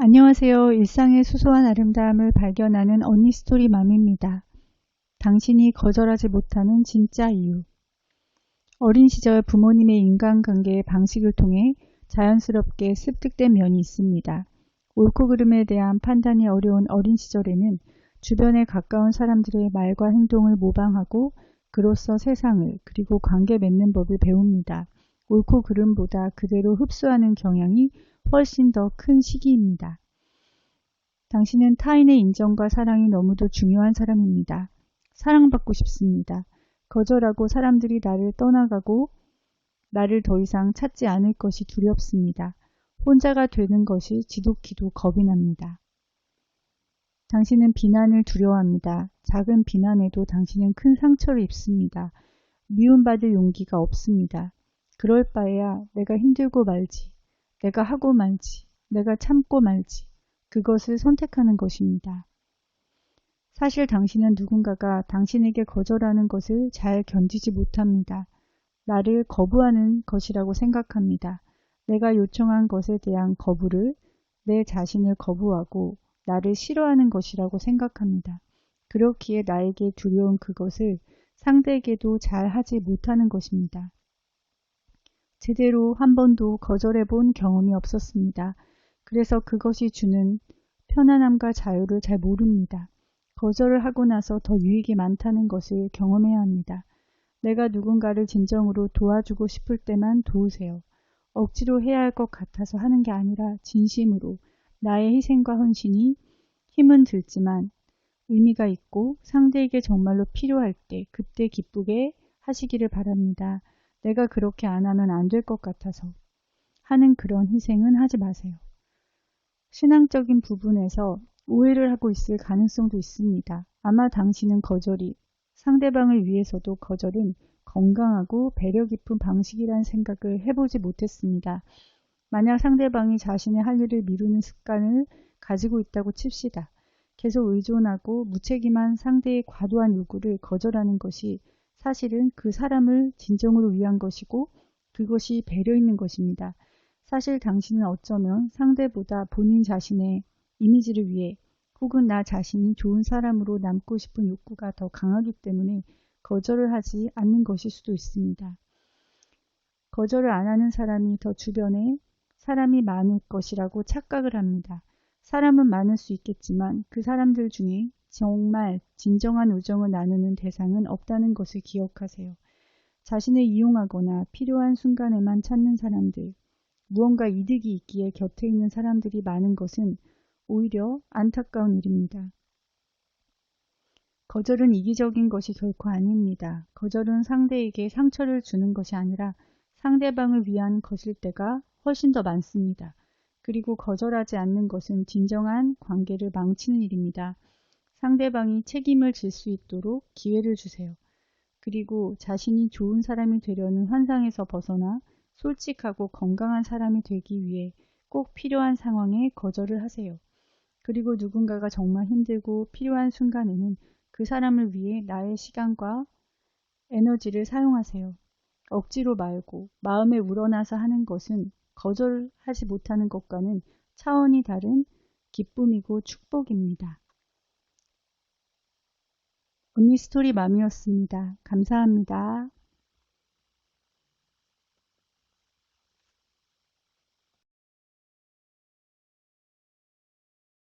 안녕하세요. 일상의 소소한 아름다움을 발견하는 언니 스토리 맘입니다. 당신이 거절하지 못하는 진짜 이유. 어린 시절 부모님의 인간관계의 방식을 통해 자연스럽게 습득된 면이 있습니다. 옳고 그름에 대한 판단이 어려운 어린 시절에는 주변에 가까운 사람들의 말과 행동을 모방하고 그로써 세상을 그리고 관계 맺는 법을 배웁니다. 옳고 그름보다 그대로 흡수하는 경향이 훨씬 더 큰 시기입니다. 당신은 타인의 인정과 사랑이 너무도 중요한 사람입니다. 사랑받고 싶습니다. 거절하고 사람들이 나를 떠나가고 나를 더 이상 찾지 않을 것이 두렵습니다. 혼자가 되는 것이 지독히도 겁이 납니다. 당신은 비난을 두려워합니다. 작은 비난에도 당신은 큰 상처를 입습니다. 미움받을 용기가 없습니다. 그럴 바에야 내가 힘들고 말지, 내가 하고 말지, 내가 참고 말지, 그것을 선택하는 것입니다. 사실 당신은 누군가가 당신에게 거절하는 것을 잘 견디지 못합니다. 나를 거부하는 것이라고 생각합니다. 내가 요청한 것에 대한 거부를 내 자신을 거부하고 나를 싫어하는 것이라고 생각합니다. 그렇기에 나에게 두려운 그것을 상대에게도 잘 하지 못하는 것입니다. 제대로 한 번도 거절해 본 경험이 없었습니다. 그래서 그것이 주는 편안함과 자유를 잘 모릅니다. 거절을 하고 나서 더 유익이 많다는 것을 경험해야 합니다. 내가 누군가를 진정으로 도와주고 싶을 때만 도우세요. 억지로 해야 할 것 같아서 하는 게 아니라 진심으로 나의 희생과 헌신이 힘은 들지만 의미가 있고 상대에게 정말로 필요할 때 그때 기쁘게 하시기를 바랍니다. 내가 그렇게 안 하면 안 될 것 같아서 하는 그런 희생은 하지 마세요. 신앙적인 부분에서 오해를 하고 있을 가능성도 있습니다. 아마 당신은 거절이 상대방을 위해서도 거절은 건강하고 배려 깊은 방식이라는 생각을 해보지 못했습니다. 만약 상대방이 자신의 할 일을 미루는 습관을 가지고 있다고 칩시다. 계속 의존하고 무책임한 상대의 과도한 요구를 거절하는 것이 사실은 그 사람을 진정으로 위한 것이고 그것이 배려 있는 것입니다. 사실 당신은 어쩌면 상대보다 본인 자신의 이미지를 위해 혹은 나 자신이 좋은 사람으로 남고 싶은 욕구가 더 강하기 때문에 거절을 하지 않는 것일 수도 있습니다. 거절을 안 하는 사람이 더 주변에 사람이 많을 것이라고 착각을 합니다. 사람은 많을 수 있겠지만 그 사람들 중에 정말 진정한 우정을 나누는 대상은 없다는 것을 기억하세요. 자신을 이용하거나 필요한 순간에만 찾는 사람들, 무언가 이득이 있기에 곁에 있는 사람들이 많은 것은 오히려 안타까운 일입니다. 거절은 이기적인 것이 결코 아닙니다. 거절은 상대에게 상처를 주는 것이 아니라 상대방을 위한 것일 때가 훨씬 더 많습니다. 그리고 거절하지 않는 것은 진정한 관계를 망치는 일입니다. 상대방이 책임을 질 수 있도록 기회를 주세요. 그리고 자신이 좋은 사람이 되려는 환상에서 벗어나 솔직하고 건강한 사람이 되기 위해 꼭 필요한 상황에 거절을 하세요. 그리고 누군가가 정말 힘들고 필요한 순간에는 그 사람을 위해 나의 시간과 에너지를 사용하세요. 억지로 말고 마음에 우러나서 하는 것은 거절하지 못하는 것과는 차원이 다른 기쁨이고 축복입니다. 언니 스토리 맘이었습니다. 감사합니다.